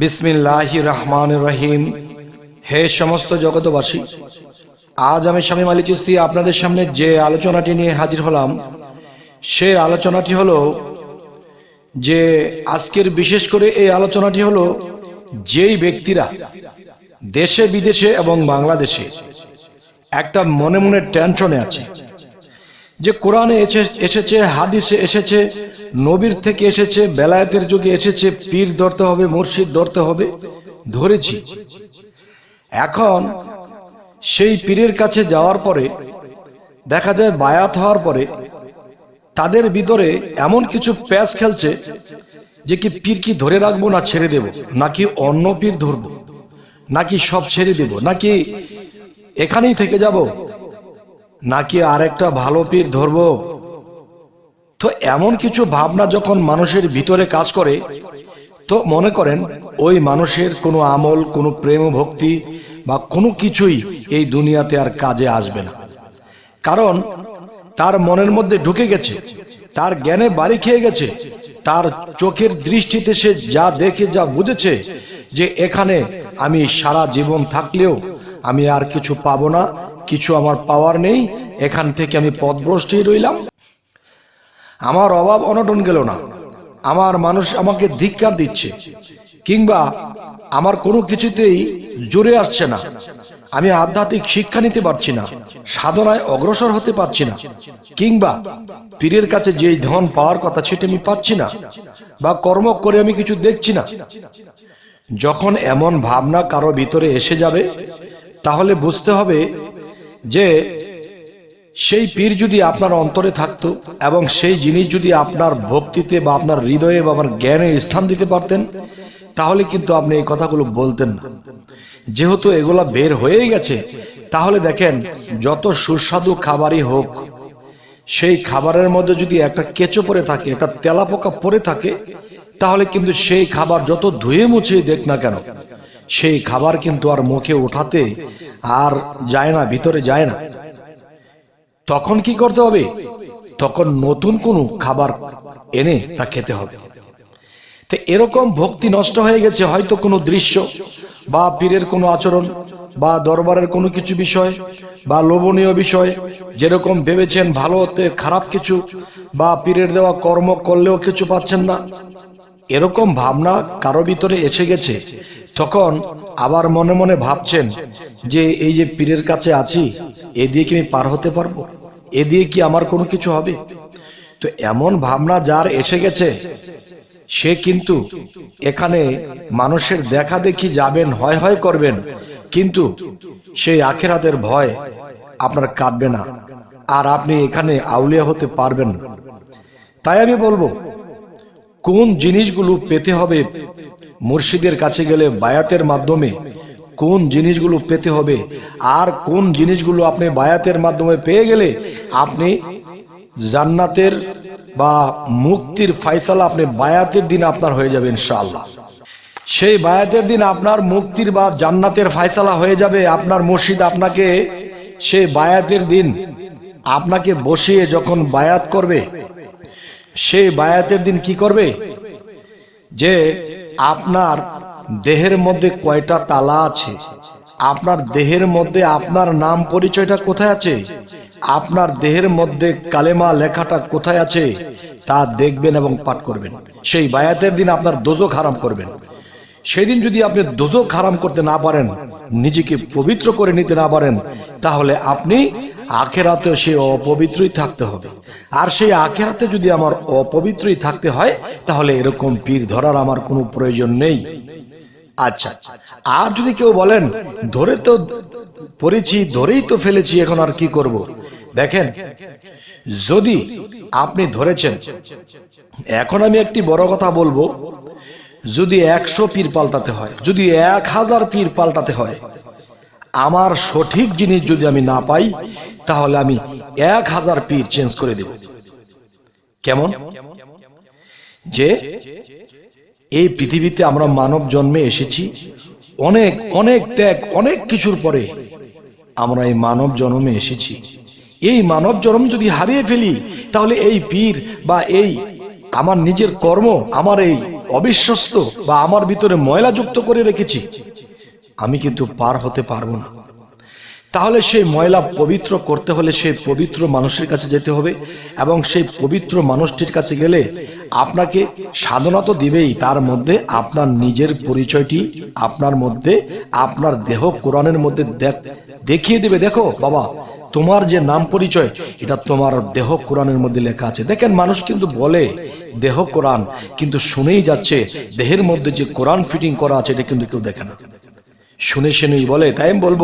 বিসমিল্লাহ রহমান রহিম। হে সমস্ত জগতবাসী আজ আমি স্বামী মালিক চিস্তি আপনাদের সামনে যে আলোচনাটি নিয়ে হাজির হলাম, সে আলোচনাটি হলো যে আজকের বিশেষ করে এই আলোচনাটি হলো যেই ব্যক্তিরা দেশে বিদেশে এবং বাংলাদেশে একটা মনে মনে টেনশনে আছে। যে কোরআনে এসে- এসেছে, হাদিসে এসেছে, নবীর থেকে এসেছে, বেলায়েতের যুগে এসেছে, পীর ধরতে হবে, মুর্শিদ ধরতে হবে, ধরেছি। এখন সেই পীরের কাছে যাওয়ার পরে, দেখা যায় বায়াত হওয়ার পরে, তাদের ভিতরে এমন কিছু প্যাচ খেলছে যে কি পীর কি ধরে রাখব না ছেড়ে দেব, নাকি অন্য পীর ধরবো, নাকি সব ছেড়ে দেব, নাকি এখানেই থেকে যাব? নাকি আরেকটা ভালো পীর ধরবো? তো এমন কিছু ভাবনা যখন মানুষের ভিতরে কাজ করে, তো মনে করেন ওই মানুষের কোনো আমল, কোনো প্রেম ভক্তি বা কোনো কিছুই এই দুনিয়াতে আর কাজে আসবে না। কারণ তার মনের মধ্যে ঢুকে গেছে, তার জ্ঞানে বাড়ি খেয়ে গেছে, তার চোখের দৃষ্টিতে সে যা দেখে যা বুঝেছে যে এখানে আমি সারা জীবন থাকলেও আমি আর কিছু পাবো না কিছু আমার পাওয়ার নেই, এখান থেকে আমি পথভ্রষ্টই রইলাম। আমার অভাব অনটন গেল না। আমার মানুষ আমাকে ধিক্কার দিচ্ছে, কিংবা আমার কোনো কিছুতেই জোরে আসছে না। আমি আধ্যাত্মিক শিক্ষা নিতে পারছি না, সাধনায় অগ্রসর হতে পারছি না, কিংবা পীরের কাছে যেই ধন পাওয়ার কথা সেটা আমি পাচ্ছি না, বা কর্ম করে আমি কিছু দেখছি না। যখন এমন ভাবনা কারও ভিতরে এসে যাবে, তাহলে বুঝতে হবে যে সেই পীর যদি আপনার অন্তরে থাকতো এবং সেই জিনিস যদি আপনার ভক্তিতে বা আপনার হৃদয়ে বা আপনার জ্ঞানে স্থান দিতে পারতেন, তাহলে কিন্তু আপনি এই কথাগুলো বলতেন না। যেহেতু এগুলা বের হয়ে গেছে, তাহলে দেখেন যত সুস্বাদু খাবারই হোক, সেই খাবারের মধ্যে যদি একটা কেঁচো পরে থাকে, একটা তেলাপোকা পরে থাকে, তাহলে কিন্তু সেই খাবার যত ধুয়ে মুছে দেখ না কেন সেই খাবার কিন্তু আর মুখে ওঠাতে আর যায় না, ভিতরে যায় না। তখন কি করতে হবে? তখন নতুন কোনো খাবার এনে তা খেতে হবে। তো এরকম ভক্তি নষ্ট হয়ে গেছে হয়তো কোনো দৃশ্য বা পীরের কোনো আচরণ বা দরবারের কোনো কিছু বিষয় বা লোভনীয় বিষয়, যেরকম ভেবেছেন ভালো হতে খারাপ কিছু বা পীরের দেওয়া কর্ম করলেও কিছু পাচ্ছেন না। এরকম ভাবনা কারও ভিতরে এসে গেছে, তখন আবার মনে মনে ভাবছেন যে এই যে পীরের কাছে আছি, এ দিয়ে কি আমি পার হতে পারব? এ দিয়ে কি আমার কোনো কিছু হবে? তো এমন ভাবনা যার এসে গেছে, সে কিন্তু এখানে মানুষের দেখা দেখি যাবেন, হয় হয় করবেন, কিন্তু সেই আখেরাতের ভয় আপনার কাটবে না, আর আপনি এখানে আউলিয়া হতে পারবেন না। তাই আমি বলব কোন জিনিসগুলো পেতে হবে মুর্শিদের কাছে গেলে বায়াতের মাধ্যমে? কোন জিনিসগুলো পেতে হবে? আর কোন জিনিসগুলো আপনি বায়াতের মাধ্যমে পেয়ে গেলে আপনি জান্নাতের বা মুক্তির ফাইসালা আপনি বায়াতের দিন আপনার হয়ে যাবে ইনশাআল্লাহ। সেই বায়াতের দিন আপনার মুক্তির বা জান্নাতের ফায়সালা হয়ে যাবে, আপনার মুর্শিদ আপনাকে সেই বায়াতের দিন আপনাকে বসিয়ে যখন বায়াত করবে সেই বায়াতের দিন কি করবে? যে আপনার দেহের মধ্যে কয়টা তালা আছে? আপনার দেহের মধ্যে আপনার নাম পরিচয়টা কোথায় আছে? আপনার দেহের মধ্যে কালেমা লেখাটা কোথায় আছে? তা দেখবেন এবং পাঠ করবেন। সেই বায়াতের দিন আপনার দোজক হারাম করবেন। সেদিন যদি আপনি দোজক হারাম করতে না পারেন, নিজেকে পবিত্র করে নিতে না পারেন, তাহলে আপনি আখেরাতে সে অপবিত্রই থাকতে হবে। আর সেই আখেরাতে যদি আমার অপবিত্রই থাকতে হয়, তাহলে এরকম পীর ধরার আমার কোনো প্রয়োজন নেই। আচ্ছা আর যদি কেউ বলেন, ধরে তো পড়েছি, ধরেই তো ফেলেছি, এখন আর কি করব? দেখেন, যদি আপনি ধরেছেন, এখন আমি একটি বড় কথা বলব, যদি একশো পীর পাল্টাতে হয়, যদি এক হাজার পীর পাল্টাতে হয়, আমার সঠিক জিনিস যদি আমি না পাই তাহলে আমি এক হাজার পীর চেঞ্জ করে দেব। কেমন? যে এই পৃথিবীতে আমরা মানব জন্মে এসেছি, অনেক অনেক ত্যাগ, অনেক কিছুর পরে আমরা এই মানব জন্মে এসেছি। এই মানব জন্ম যদি হারিয়ে ফেলি, তাহলে এই পীর বা এই আমার নিজের কর্ম, আমার এই অবিশ্বস্ত বা আমার ভিতরে ময়লা যুক্ত করে রেখেছি। আমি কিন্তু পার হতে পারব না। তাহলে সেই ময়লা পবিত্র করতে হলে সেই পবিত্র মানুষের কাছে যেতে হবে এবং সেই পবিত্র মানুষটির কাছে গেলে আপনাকে সাধনা তো দিবেই, তার মধ্যে আপনার নিজের পরিচয়টি আপনার মধ্যে, আপনার দেহ কোরআনের মধ্যে দেখ- দেখিয়ে দেবে। দেখো, বাবা, তোমার যে নাম পরিচয়, এটা তোমার দেহ কোরআনের মধ্যে লেখা আছে। দেখেন, মানুষ কিন্তু বলে দেহ কোরআন, কিন্তু শুনেই যাচ্ছে দেহের মধ্যে যে কোরআন ফিটিং করা আছে, এটা কিন্তু কেউ দেখে না। শুনে শুনেই বলে, তাই আমি বলব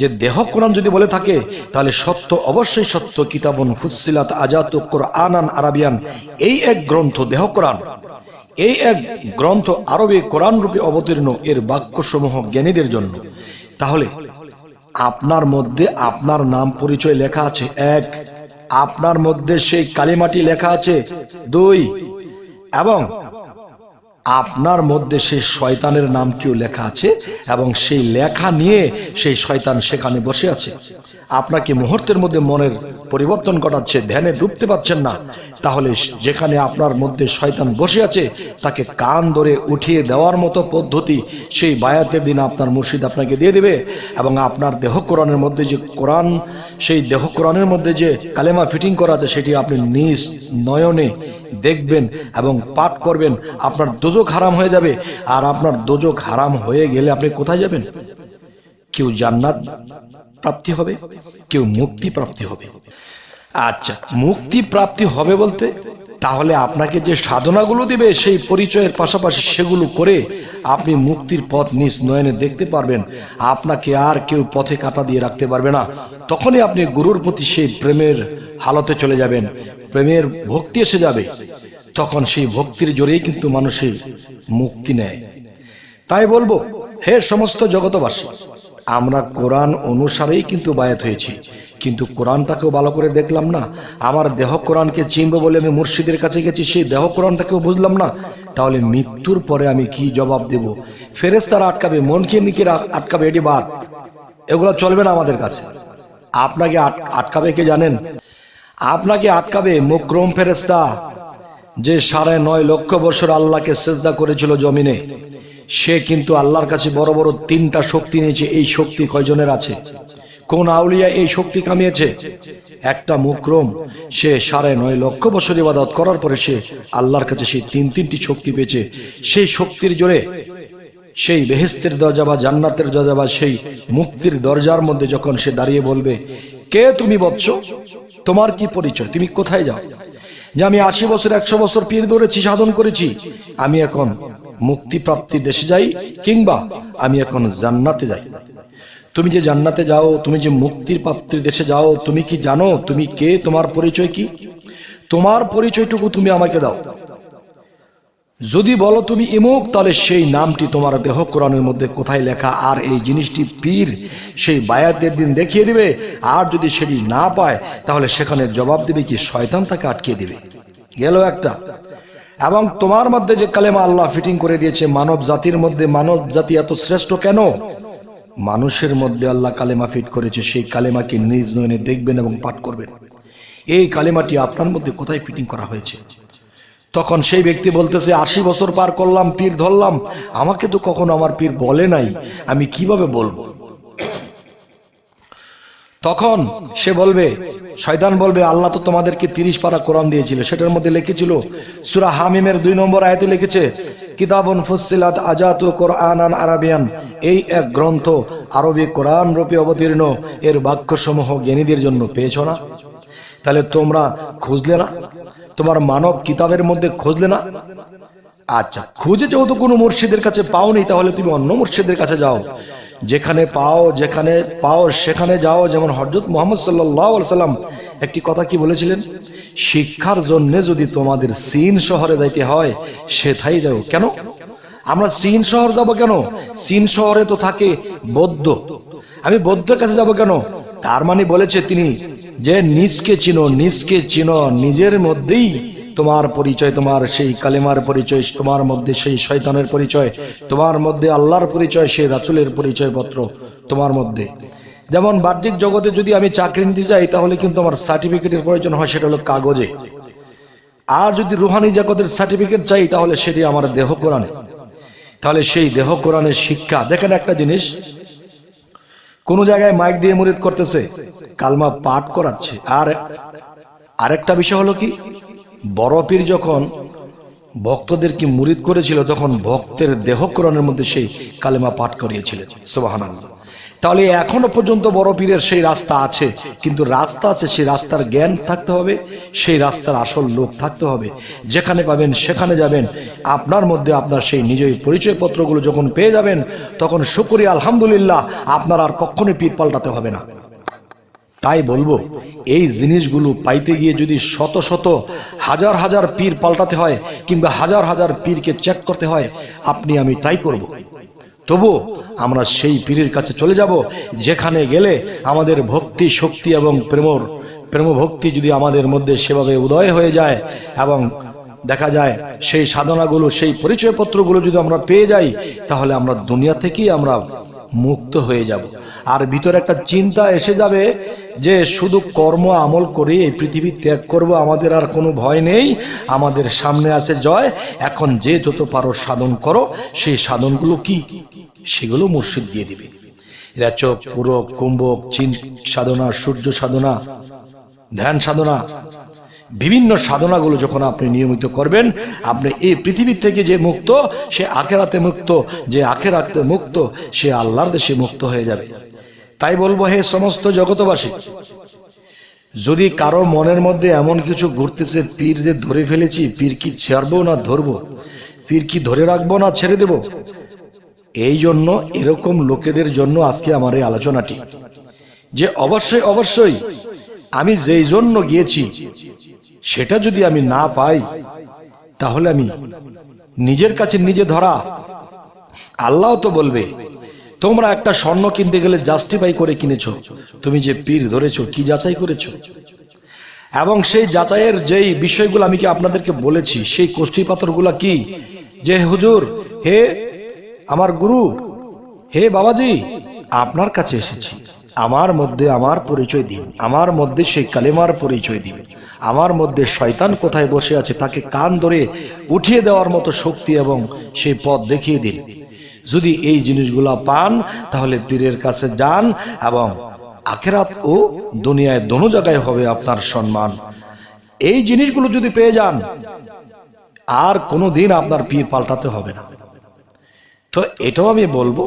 যে দেহ কোরআন যদি বলে থাকে, তাহলে সত্য, অবশ্যই সত্য, কিতাবন ফুসিলাত আজাত কোরআনান আরাবিয়ান। এই এক গ্রন্থ দেহ কোরআন। এই এক গ্রন্থ আরবে কোরআন রূপে অবতীর্ণ এর বাক্যসমূহ জ্ঞানীদের জন্য। তাহলে আপনার মধ্যে আপনার নাম পরিচয় লেখা আছে। এক, আপনার মধ্যে সেই কালিমাটি লেখা আছে। দুই, এবং আপনার মধ্যে সেই শয়তানের নামটিও লেখা আছে এবং সেই লেখা নিয়ে সেই শয়তান সেখানে বসে আছে। আপনাকে মুহূর্তের মধ্যে মনের পরিবর্তন ঘটাচ্ছে, ধ্যানে ডুবতে পারছেন না? তাহলে যেখানে আপনার মধ্যে শয়তান বসে আছে, তাকে কান ধরে উঠিয়ে দেওয়ার মতো পদ্ধতি, সেই বায়াতের দিন আপনার মুর্শিদ আপনাকে দিয়ে দেবে। এবং আপনার দেহ কোরআনের মধ্যে যে কোরআন, সেই দেহ কোরআনের মধ্যে যে কালেমা ফিটিং করা আছে, সেটি আপনি নিজ নয়নে দেখবেন এবং পাঠ করবেন। আপনার দোজক হারাম হয়ে যাবে। আর আপনার দোজক হারাম হয়ে গেলে আপনি কোথায় যাবেন? কেউ জান্নাত প্রাপ্তি হবে, কেউ মুক্তি প্রাপ্তি হবে। আচ্ছা মুক্তি প্রাপ্তি হবে বলতে? তাহলে আপনাকে যে সাধনাগুলো দিবে, সেই পরিচয়ের পাশাপাশি সেগুলো করে আপনি মুক্তির পথ নিজ নয়নে দেখতে পারবেন। আপনাকে আর কেউ পথে কাটা দিয়ে রাখতে পারবে না। তখনই আপনি গুরুর প্রতি সেই প্রেমের হালতে চলে যাবেন। প্রেমের ভক্তি এসে যাবে। তখন সেই ভক্তির জোরেই কিন্তু মানুষের মুক্তি নেয়। তাই বলব, হে সমস্ত জগতবাসী আমরা কোরআন অনুসারেই কিন্তু বায়াত হয়েছি। কিন্তু কোরআনটাকেও ভালো করে দেখলাম না। আমার দেহ কোরআনকে চিনব বলে আমি মুর্শিদের কাছে গেছি, সেই দেহ কোরআনটাকেও বুঝলাম না। তাহলে মৃত্যুর পরে আমি কি জবাব দেব? ফেরেস্তারা আটকাবে, মনকে নিকে আটকাবে, এটি বাদ। এগুলো চলবে না আমাদের কাছে। আপনাকে আটকাবে কে জানেন? আপনাকে আটকাবে মুক্রম ফেরেস্তা যে সাড়ে নয় লক্ষ বছর আল্লাহকে সেজদা করেছিল জমিনে। সে কিন্তু আল্লাহর কাছে বড় বড় তিনটা শক্তি নিয়েছে। এই শক্তি কয়জনের আছে? কোন আউলিয়া এই শক্তি কামিয়েছে? একটা মুক্রম সে সাড়ে নয় লক্ষ বছর ইবাদত করার পরে সে আল্লাহর কাছে সেই তিন তিনটি শক্তি পেয়েছে। সেই শক্তির জোরে সেই বেহেস্তের দরজা বা জান্নাতের দরজা বা সেই মুক্তির দরজার মধ্যে যখন সে দাঁড়িয়ে বলবে, কে তুমি বৎস তোমার কি পরিচয়? তুমি কোথায় যাও? যে আমি আশি বছর, একশো বছর পীর ধরেছি, সাধন করেছি, আমি এখন মুক্তি প্রাপ্তির দেশে যাই কিংবা আমি এখন জান্নাতে যাই। তুমি যে জান্নাতে যাও, তুমি যে মুক্তির প্রাপ্তির দেশে যাও, তুমি কি জানো, তুমি কে, তোমার পরিচয় কি? তোমার পরিচয়টুকু তুমি আমাকে দাও। যদি বলো তুমি ইমুক, তাহলে সেই নামটি তোমার দেহ কোরআনের মধ্যে কোথায় লেখা, আর এই জিনিসটি পীর সেই বায়াতের দিন দেখিয়ে দিবে, আর যদি সেটি না পায়, তাহলে সেখানে জবাব দিবে কি, শয়তান তাকে আটকে দিবে। গেল একটা। এবং তোমার মধ্যে যে কালেমা আল্লাহ ফিটিং করে দিয়েছে মানব জাতির মধ্যে মানব জাতি এত শ্রেষ্ঠ কেন? মানুষের মধ্যে আল্লাহ কালেমা ফিট করেছে, সেই কালেমাকে নিজ নয়নে দেখবেন এবং পাঠ করবেন। এই কালেমাটি আপনার মধ্যে কোথায় ফিটিং করা হয়েছে? তখন সেই ব্যক্তি বলতেছে, আশি বছর পার করলাম, পীর ধরলাম। আমাকে তো কখনো আমার পীর বলে নাই। আমি কীভাবে বলব? তখন সে বলবে শয়তান বলবে, আল্লাহ তো তোমাদেরকে তিরিশ পারা কোরআন দিয়েছিল। সেটার মধ্যে লিখেছিল, সুরা হামিমের দুই নম্বর আয়াতে লিখেছে, কিতাবন ফুসিলাত আজাত কোরআন আরাবিয়ান। এই এক গ্রন্থ আরবি কোরআন রূপে অবতীর্ণ। এর বাক্যসমূহ জ্ঞানীদের জন্য পেয়েছ না? তাহলে তোমরা খুঁজলে না? তোমার মানব কিতাবের মধ্যে খুঁজলে না? আচ্ছা খুঁজে যেহেতু কোনো মুর্শিদের কাছে? পাওনি, তাহলে তুমি অন্য মুর্শিদের কাছে যাও। যেখানে পাও যেখানে পাও, সেখানে যাও। যেমন হজরত মোহাম্মদ সাল্লাম একটি কথা কি বলেছিলেন? শিক্ষার জন্য যদি তোমাদের চীন শহরে যাইতে হয় সেথাই যাও। কেন? আমরা চীন শহর যাব কেন? চীন শহরে তো থাকে বৌদ্ধ। আমি বৌদ্ধের কাছে যাব কেন? তার মানে বলেছে তিনি যে, নিজকে চিনো নিজকে চিনো, নিজের মধ্যেই তোমার পরিচয়, তোমার সেই কালেমার পরিচয়, তোমার মধ্যে সেই শয়তানের পরিচয়, তোমার মধ্যে আল্লাহর পরিচয়, সেই রাসুলের পরিচয় পত্র তোমার মধ্যে। যেমন বাহ্যিক জগতে যদি আমি চাকরি নিতে যাই, তাহলে কিন্তু আমার সার্টিফিকেটের প্রয়োজন হয়, সেটা হলো কাগজে। আর যদি রুহানি জগতের সার্টিফিকেট চাই, তাহলে সেটি আমার দেহ কোরআনে। তাহলে সেই দেহ কোরআনের শিক্ষা। দেখেন একটা জিনিস, কোন জায়গায় মাইক দিয়ে মুরিদ করতেছে, কালমা পাঠ করাচ্ছে। আর আরেকটা বিষয় হলো কি বড় পীর যখন ভক্তদেরকে মুরিদ করেছিল, তখন ভক্তের দেহ কোরআনের মধ্যে সেই কালেমা পাঠ করিয়েছিলেন সুবাহান তাহলে এখনও পর্যন্ত বড় পীরের সেই রাস্তা আছে, কিন্তু রাস্তা আছে, সেই রাস্তার জ্ঞান থাকতে হবে, সেই রাস্তার আসল লোক থাকতে হবে। যেখানে পাবেন, সেখানে যাবেন। আপনার মধ্যে আপনার সেই নিজের পরিচয়পত্রগুলো যখন পেয়ে যাবেন, তখন শুকরিয়া, আলহামদুলিল্লাহ, আপনার আর কখনোই পীর পাল্টাতে হবে না। তাই বলব, এই জিনিসগুলো পাইতে গিয়ে যদি শত শত, হাজার হাজার পীর পাল্টাতে হয় কিংবা হাজার হাজার পীরকে চেক করতে হয়, আপনি আমি তাই করব। তবু আমরা সেই পীরের কাছে চলে যাব, যেখানে গেলে আমাদের ভক্তি, শক্তি এবং প্রেমর প্রেম ভক্তি যদি আমাদের মধ্যে সেভাবে উদয় হয়ে যায় এবং দেখা যায় সেই সাধনাগুলো, সেই পরিচয়পত্রগুলো যদি আমরা পেয়ে যাই, তাহলে আমরা দুনিয়া থেকেই আমরা মুক্ত হয়ে যাব আর ভিতরে একটা চিন্তা এসে যাবে যে শুধু কর্ম আমল করে এই পৃথিবী ত্যাগ করব, আমাদের আর কোনো ভয় নেই। আমাদের সামনে আছে জয়। এখন যে যত পারো সাধন করো, সেই সাধনগুলো কি? সেগুলো মুর্শিদ দিয়ে দিবে। রেচক, পুরক, কুম্ভক, চিন সাধনা, সূর্য সাধনা, ধ্যান সাধনা, বিভিন্ন সাধনাগুলো যখন আপনি নিয়মিত করবেন, আপনি এই পৃথিবী থেকে যে মুক্ত, সে আখেরাতে মুক্ত, যে আখেরাতে মুক্ত, সে আল্লাহর দেশে মুক্ত হয়ে যাবে। তাই বলব, হে সমস্ত জগতবাসী যদি কারও মনের মধ্যে এমন কিছু ঘুরতেছে, পীর যে ধরে ফেলেছি, পীর কি ছাড়বো না ধরবো? পীর কি ধরে রাখব না ছেড়ে দেব? এই জন্য এরকম লোকেদের জন্য আজকে আমার এই আলোচনাটি। যে অবশ্যই অবশ্যই আমি যেই জন্য গিয়েছি, সেটা যদি আমি না পাই, তাহলে আমি নিজের কাছে নিজে ধরা, আল্লাহ তো বলবে তোমরা একটা স্বর্ণ কিনতে গেলে জাস্টিফাই করে কিনেছো। তুমি যে পীর ধরেছো, কি যাচাই করেছ? এবং সেই যাচাইয়ের যেই বিষয়গুলো আমি কি আপনাদেরকে বলেছি, সেই কোষ্ঠী পাথরগুলা কি? যে হুজুর, হে আমার গুরু, হে বাবাজি, আপনার কাছে এসেছি। আমার মধ্যে আমার পরিচয় দিন। আমার মধ্যে সেই কালেমার পরিচয় দিন। আমার মধ্যে শয়তান কোথায় বসে আছে, তাকে কান ধরে উঠিয়ে দেওয়ার মতো শক্তি এবং সেই পথ দেখিয়ে দিন। যদি এই জিনিসগুলো পান, তাহলে পীরের কাছে যান এবং আখেরাত ও দুনিয়ায় দোনো জায়গায় হবে আপনার সম্মান। এই জিনিসগুলো যদি পেয়ে যান, আর কোনো দিন আপনার পীর পাল্টাতে হবে না। তো এটাও আমি বলব,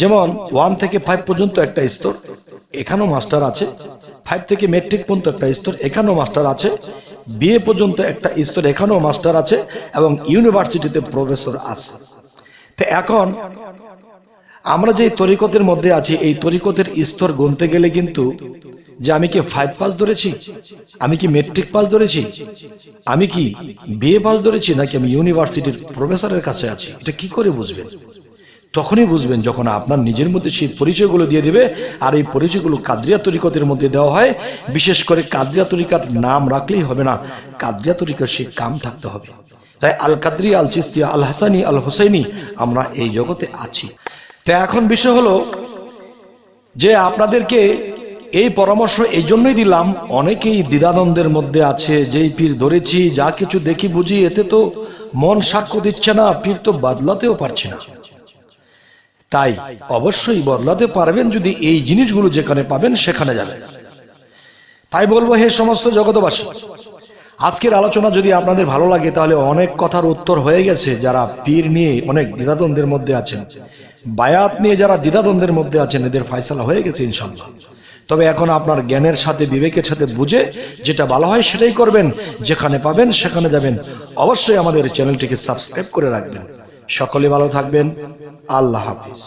যেমন ওয়ান থেকে ফাইভ পর্যন্ত একটা স্তর, এখানেও মাস্টার আছে। ফাইভ থেকে মেট্রিক পর্যন্ত একটা স্তর, এখানেও মাস্টার আছে। বিএ পর্যন্ত একটা স্তর, এখানেও মাস্টার আছে এবং ইউনিভার্সিটিতে প্রফেসর আছে। এখন আমরা যে তরিকতের মধ্যে আছি, এই তরিকতের স্তর গুনতে গেলে কিন্তু যে আমি কি ফাইভ পাস ধরেছি? আমি কি মেট্রিক পাস ধরেছি? আমি কি বিএ পাস ধরেছি, নাকি আমি ইউনিভার্সিটির প্রফেসরের কাছে আছি? এটা কি করে বুঝবেন? তখনই বুঝবেন যখন আপনার নিজের মধ্যে সেই পরিচয়গুলো দিয়ে দিবে, আর এই পরিচয়গুলো কাদ্রিয়া তরিকতের মধ্যে দেওয়া হয়। বিশেষ করে কাদ্রিয়া তরিকার নাম রাখলেই হবে না, কাদ্রিয়া তরিকার সেই কাম থাকতে হবে। তাই আল কাদ্রি আল চিস্তিয়া আল হাসানি আল হুসাইনি আমরা এই জগতে আছি। তো এখন বিষয় হলো যে আপনাদেরকে এই পরামর্শ এই জন্যই দিলাম, অনেকেই দ্বিধাদ্বন্দ্বের মধ্যে আছে, যেই পীর ধরেছি, যা কিছু দেখি বুঝি, এতে তো মন সাক্ষ্য দিচ্ছে না, পীর তো বদলাতেও পারছে না। তাই অবশ্যই বদলাতে পারবেন যদি এই জিনিসগুলো যেখানে পাবেন সেখানে যাবেন। তাই বলব হে সমস্ত জগতবাসী আজকের আলোচনা যদি আপনাদের ভালো লাগে, তাহলে অনেক কথার উত্তর হয়ে গেছে যারা পীর নিয়ে অনেক দ্বিধাদ্বন্দ্বের মধ্যে আছেন। বায়াত নিয়ে যারা দ্বিধাদ্বন্দ্বের মধ্যে আছেন, এদের ফয়সালা হয়ে গেছে ইনশাল্লাহ তবে এখন আপনার জ্ঞানের সাথে, বিবেকের সাথে বুঝে যেটা ভালো হয় সেটাই করবেন, যেখানে পাবেন সেখানে যাবেন। অবশ্যই আমাদের চ্যানেলটিকে সাবস্ক্রাইব করে রাখবেন। সকলে ভালো থাকবেন। আল্লাহ হাফিজ।